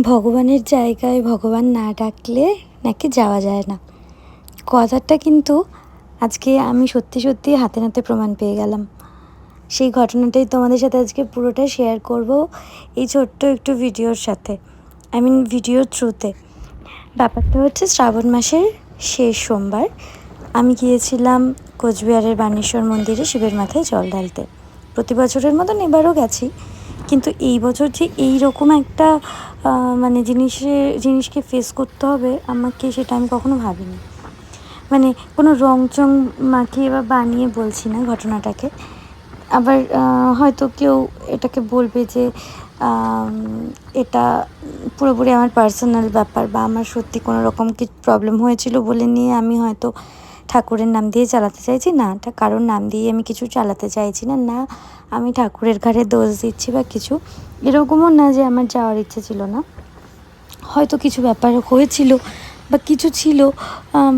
ভগবানের জায়গায় ভগবান না ডাকলে নাকি যাওয়া যায় না। কথাটা কিন্তু আজকে আমি সত্যি সত্যি হাতে নাতে প্রমাণ পেয়ে গেলাম। সেই ঘটনাটাই তোমাদের সাথে আজকে পুরোটা শেয়ার করব এই ছোট্ট একটু ভিডিওর সাথে। আই মিন ভিডিওর থ্রুতে ব্যাপারটা হচ্ছে শ্রাবণ মাসের শেষ সোমবার আমি গিয়েছিলাম কোচবিহারের বানেশ্বর মন্দিরে শিবের মাথায় জল ঢালতে। প্রতি বছরের মতন এবারও গেছি। কিন্তু এই বছর যে এই রকম একটা মানে জিনিসে, জিনিসকে ফেস করতে হবে, আমাকে সেটা আমি কখনো ভাবিনি। মানে কোনো রং চং মাখিয়ে বা বানিয়ে বলছি না ঘটনাটাকে। আবার হয়তো কেউ এটাকে বলবে যে এটা পুরোপুরি আমার পার্সোনাল ব্যাপার বা আমার সত্যি কোনো রকম কি প্রবলেম হয়েছিল বলে নিয়ে আমি হয়তো ঠাকুরের নাম দিয়ে চালাতে চাইছি? না কারোর নাম দিয়ে আমি কিছু চালাতে চাইছি না। না, আমি ঠাকুরের ঘাড়ে দোষ দিচ্ছি বা কিছু। এরকমও না যে আমার যাওয়ার ইচ্ছে ছিল না। হয়তো কিছু ব্যাপার হয়েছিল বা কিছু ছিল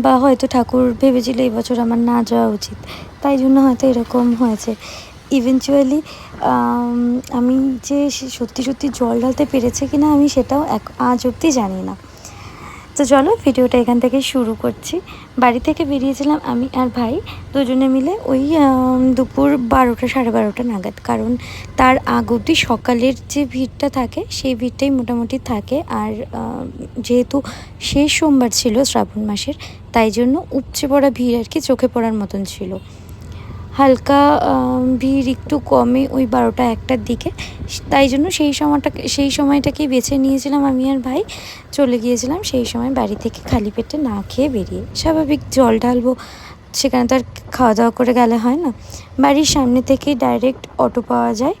বা হয়তো ঠাকুর ভেবেছিল বছর আমার না যাওয়া উচিত। তাই জন্য হয়তো এরকম হয়েছে। ইভেনচুয়ালি আমি যে সত্যি সত্যি জল ঢালতে পেরেছে কি না আমি সেটাও এক, আজ অবধি জানি না। তো চলো ভিডিওটা এখান থেকে শুরু করছি। বাড়ি থেকে বেরিয়েছিলাম আমি আর ভাই, দুজনে মিলে ওই দুপুর বারোটা, সাড়ে বারোটা নাগাদ। কারণ তার আগ অবধি সকালের যে ভিড়টা থাকে, সেই ভিড়টাই মোটামুটি থাকে। আর যেহেতু শেষ সোমবার ছিল শ্রাবণ মাসের, তাই জন্য উপচে পড়া ভিড় আর কি চোখে পড়ার মতন ছিল। হালকা ভিড় একটু কমে ওই বারোটা একটার দিকে। তাই জন্য সেই সময়টাকে সেই সময়টাকেই বেছে নিয়েছিলাম আমি আর ভাই। চলে গিয়েছিলাম সেই সময় বাড়ি থেকে খালি পেটে না খেয়ে বেরিয়ে। স্বাভাবিক জল ঢালবো, সেখানে তো আর খাওয়া দাওয়া করে গেলে হয় না। বাড়ির সামনে থেকেই ডাইরেক্ট অটো পাওয়া যায়।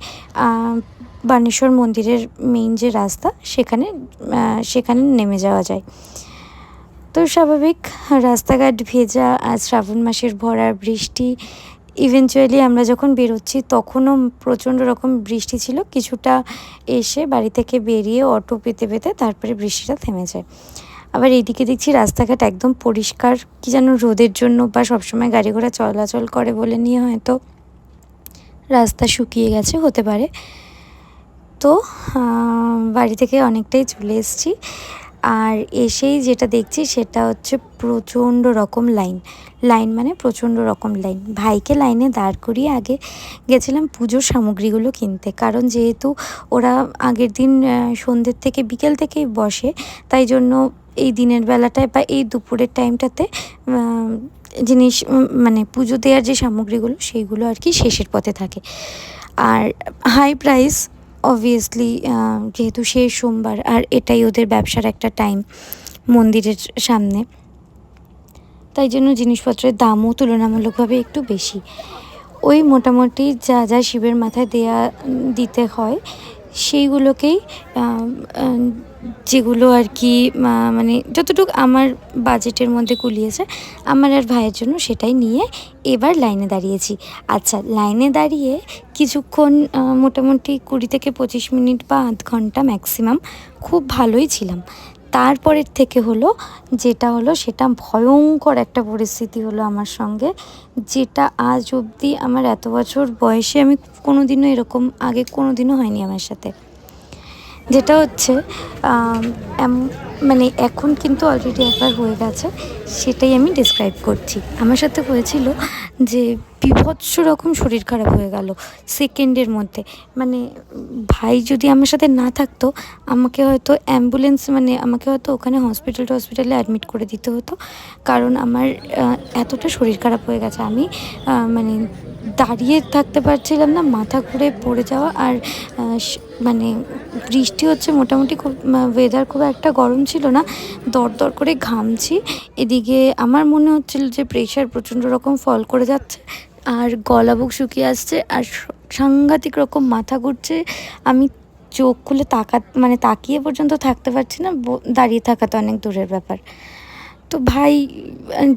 বানেশ্বর মন্দিরের মেইন যে রাস্তা, সেখানে সেখানে নেমে যাওয়া যায়। তো স্বাভাবিক, রাস্তাঘাট ভেজা আর শ্রাবণ মাসের ভরা বৃষ্টি ইভেনচুয়ালি আমরা যখন বেরোচ্ছি, তখনও প্রচণ্ড রকম বৃষ্টি ছিল। কিছুটা এসে বাড়ি থেকে বেরিয়ে অটো পেতে পেতে তারপরে বৃষ্টিটা থেমে যায়। আবার এইদিকে দেখছি রাস্তাঘাট একদম পরিষ্কার, কি যেন রোদের জন্য বা সবসময় গাড়ি ঘোড়া চলাচল করে বলে নিয়ে হয়তো রাস্তা শুকিয়ে গেছে, হতে পারে। তো বাড়ি থেকে অনেকটাই চলে এসেছি। আর এসেই যেটা দেখছি সেটা হচ্ছে প্রচণ্ড রকম লাইন। লাইন মানে প্রচণ্ড রকম লাইন। ভাইকে লাইনে দাঁড় করিয়ে আগে গেছিলাম পুজোর সামগ্রীগুলো কিনতে। কারণ যেহেতু ওরা আগের দিন সন্ধ্যের থেকে বিকেল থেকেই বসে, তাই জন্য এই দিনের বেলাটায় বা এই দুপুরের টাইমটাতে জিনিস মানে পুজো দেওয়ার যে সামগ্রীগুলো, সেইগুলো আর কি শেষের পথে থাকে। আর হাই প্রাইস অবভিয়াসলি যেহেতু শেষ সোমবার, আর এটাই ওদের ব্যবসার একটা টাইম মন্দিরের সামনে। তাই জন্য জিনিসপত্রের দামও তুলনামূলকভাবে একটু বেশি। ওই মোটামুটি যা যা শিবের মাথায় দেয়া দিতে হয়, সেইগুলোকেই যেগুলো আর কি মানে যতটুকু আমার বাজেটের মধ্যে কুলিয়েছে, আমার আর ভাইয়ের জন্য সেটাই নিয়ে এবার লাইনে দাঁড়িয়েছি। আচ্ছা লাইনে দাঁড়িয়ে কিছুক্ষণ মোটামুটি কুড়ি থেকে পঁচিশ মিনিট বা আধ ঘণ্টা ম্যাক্সিমাম খুব ভালোই ছিলাম। তারপরের থেকে হলো, যেটা হলো সেটা ভয়ঙ্কর একটা পরিস্থিতি হলো আমার সঙ্গে, যেটা আজ অবধি আমার এত বছর বয়সে আমি কোনো দিনও এরকম, আগে কোনো দিনও হয়নি আমার সাথে। যেটা হচ্ছে মানে এখন কিন্তু অলরেডি একবার হয়ে গেছে, সেটাই আমি ডিসক্রাইব করছি। আমার সাথে হয়েছিল যে বিভৎস রকম শরীর খারাপ হয়ে গেল সেকেন্ডের মধ্যে। মানে ভাই যদি আমার সাথে না থাকতো, আমাকে হয়তো অ্যাম্বুলেন্স মানে আমাকে হয়তো ওখানে হসপিটাল হসপিটালে অ্যাডমিট করে দিতে হতো। কারণ আমার এতটা শরীর খারাপ হয়ে গেছে। আমি মানে দাঁড়িয়ে থাকতে পারছিলাম না, মাথা ঘুরে পড়ে যাওয়া আর মানে বৃষ্টি হচ্ছে মোটামুটি খুব ওয়েদার খুব একটা গরম ছিল না, দর দর করে ঘামছি। এদিকে আমার মনে হচ্ছিল যে প্রেশার প্রচণ্ড রকম ফল করে যাচ্ছে আর গলা বুক শুকিয়ে আসছে আর সাংঘাতিক রকম মাথা ঘুরছে। আমি চোখ খুলে তাকা মানে তাকিয়ে পর্যন্ত থাকতে পারছি না দাঁড়িয়ে থাকা তো অনেক দূরের ব্যাপার। তো ভাই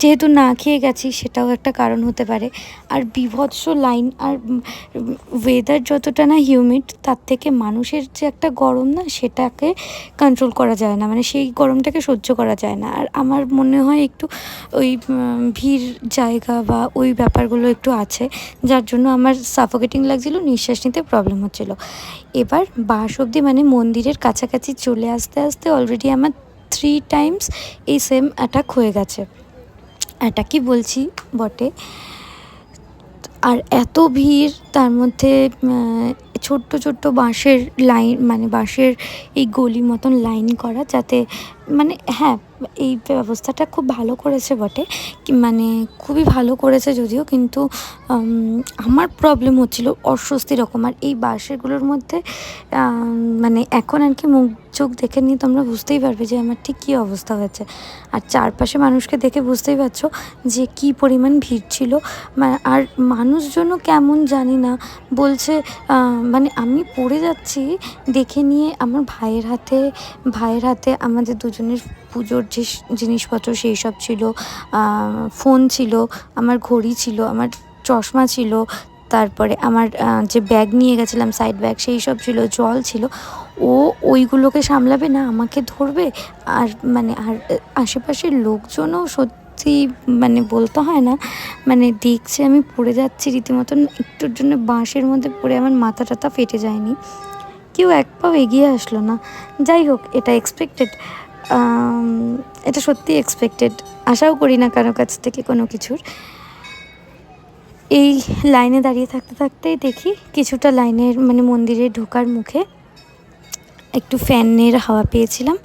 যেহেতু না খেয়ে গেছি, সেটাও একটা কারণ হতে পারে। আর বিভৎস লাইন, আর ওয়েদার যতটা না হিউমিড তার থেকে মানুষের যে একটা গরম না, সেটাকে কন্ট্রোল করা যায় না। মানে সেই গরমটাকে সহ্য করা যায় না। আর আমার মনে হয় একটু ওই ভিড় জায়গা বা ওই ব্যাপারগুলো একটু আছে, যার জন্য আমার সাফোকেটিং লাগছিল, নিঃশ্বাস নিতে প্রবলেম হচ্ছিল। এবার বাস অবধি মানে মন্দিরের কাছাকাছি চলে আসতে আসতে অলরেডি আমার থ্রি টাইমস এই সেম অ্যাটাক হয়ে গেছে। অ্যাটাকই বলছি? বটে। আর এত ভিড়, তার মধ্যে ছোট্ট ছোট্ট বাঁশের লাইন মানে বাঁশের এই গলি মতন লাইন করা যাতে মানে হ্যাঁ এই ব্যবস্থাটা খুব ভালো করেছে বটে। মানে খুবই ভালো করেছে যদিও, কিন্তু আমার প্রবলেম হচ্ছিল অস্বস্তি রকম। আর এই বাঁশেরগুলোর মধ্যে মানে এখন আর কি মুখ চোখ দেখে নিয়ে তোমরা বুঝতেই পারবে যে আমার ঠিক কী অবস্থা হয়েছে। আর চারপাশে মানুষকে দেখে বুঝতেই পারছ যে কী পরিমাণ ভিড় ছিল। আর মানুষজনও কেমন জানি না। বলছে মানে আমি পড়ে যাচ্ছি, দেখে নিয়ে আমার ভাইয়ের হাতে ভাইয়ের হাতে আমাদের দুজনের পুজোর যে জিনিসপত্র সেই সব ছিল। ফোন ছিল, আমার ঘড়ি ছিল, আমার চশমা ছিল, তারপরে আমার যে ব্যাগ নিয়ে গেছিলাম, সাইড ব্যাগ, সেই সব ছিল, জল ছিল। ও ওইগুলোকে সামলাবে না, আমাকে ধরবে? আর মানে আর আশেপাশের লোকজনও সত্যি মানে বলতে হয় না মানে দেখছে আমি পড়ে যাচ্ছি রীতিমতন, একটুর জন্য বাঁশের মধ্যে পড়ে আমার মাথা টাথা ফেটে যায়নি। কেউ এক পাও এগিয়ে আসলো না। যাই হোক, এটা এক্সপেক্টেড এটা সত্যি এক্সপেক্টেড আশাও করি না কারও কাছ থেকে কোনো কিছুর। এই লাইনে দাঁড়িয়ে থাকতে থাকতেই দেখি কিছুটা লাইনের মানে মন্দিরে ঢোকার মুখে একটু ফ্যানের হাওয়া পেয়েছিলাম।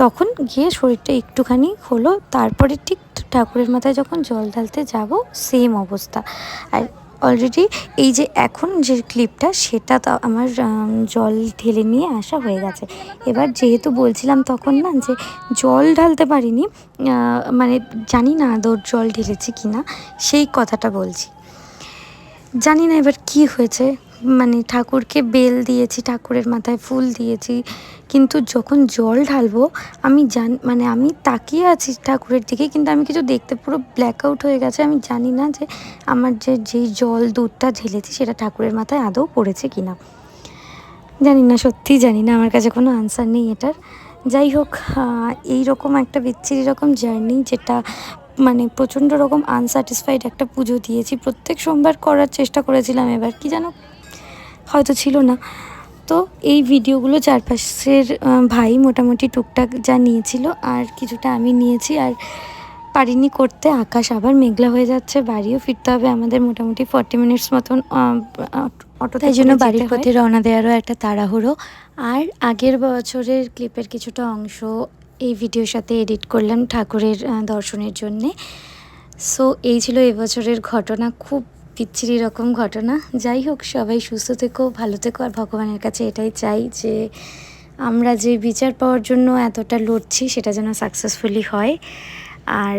তখন গিয়ে শরীরটা একটুখানি হলো। তারপরে ঠিক ঠাকুরের মাথায় যখন জল ঢালতে যাব সেম অবস্থা। আর অলরেডি এই যে এখন যে ক্লিপটা সেটা তো আমার জল ঢেলে নিয়ে আসা হয়ে গেছে। এবার যেহেতু বলছিলাম তখন না যে জল ঢালতে পারিনি মানে জানি না আদৌ জল ঢেলেছি কি না সেই কথাটা বলছি। জানি না এবার কি হয়েছে। মানে ঠাকুরকে বেল দিয়েছি, ঠাকুরের মাথায় ফুল দিয়েছি। কিন্তু যখন জল ঢালবো, আমি জান মানে আমি তাকিয়ে আছি ঠাকুরের দিকে, কিন্তু আমি কিছু দেখতে পুরো ব্ল্যাক আউট হয়ে গেছে। আমি জানি না যে আমার যে যেই জল দুধটা ঢেলেছি, সেটা ঠাকুরের মাথায় আদৌ পড়েছে কি না জানি না, সত্যিই জানি না, আমার কাছে কোনো আনসার নেই এটার। যাই হোক এই রকম একটা বিচ্ছিরি রকম জার্নি যেটা মানে প্রচণ্ড রকম আনস্যাটিসফাইড একটা পুজো দিয়েছি। প্রত্যেক সোমবার করার চেষ্টা করেছিলাম এবার, কি জানো? হয়তো ছিল না। তো এই ভিডিওগুলো চারপাশের ভাই মোটামুটি টুকটাক যা নিয়েছিল আর কিছুটা আমি নিয়েছি আর পারিনি করতে। আকাশ আবার মেঘলা হয়ে যাচ্ছে বাড়িও ফিরতে হবে আমাদের মোটামুটি ফর্টি মিনিটস মতন অটো তাই জন্য বাড়ির পথে রওনা দেওয়ারও একটা তাড়াহুড়ো। আর আগের বছরের ক্লিপের কিছুটা অংশ এই ভিডিওর সাথে এডিট করলাম ঠাকুরের দর্শনের জন্যে। সো এই ছিল এবছরের ঘটনা। খুব বিচ্ছিরি রকম ঘটনা। যাই হোক, সবাই সুস্থ থেকো, ভালো থেকো, আর ভগবানের কাছে এটাই চাই যে আমরা যে বিচার পাওয়ার জন্য এতটা লড়ছি, সেটা যেন সাকসেসফুলি হয়। আর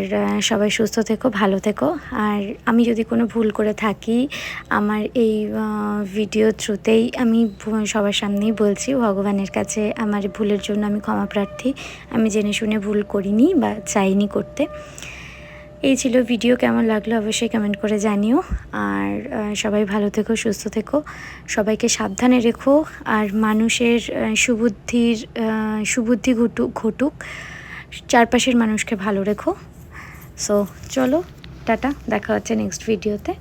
সবাই সুস্থ থেকো, ভালো থেকো। আর আমি যদি কোনো ভুল করে থাকি, আমার এই ভিডিও থ্রুতেই আমি সবার সামনেই বলছি, ভগবানের কাছে আমার ভুলের জন্য আমি ক্ষমা প্রার্থী। আমি জেনে শুনে ভুল করিনি বা চাইনি করতে। এই ছিল ভিডিও, কেমন লাগল অবশ্যই কমেন্ট করে জানিও। আর সবাই ভালো থেকো, সুস্থ থেকো। সবাইকে সাবধানে রেখো। আর মানুষের সুবুদ্ধির সুবুদ্ধি ঘটুক ঘটুক, চারপাশের মানুষকে ভালো রেখো। সো চলো, টাটা, দেখা হচ্ছে নেক্সট ভিডিওতে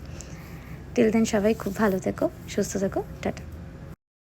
টিল দেন সবাই খুব ভালো থেকো, সুস্থ থেকো, টাটা।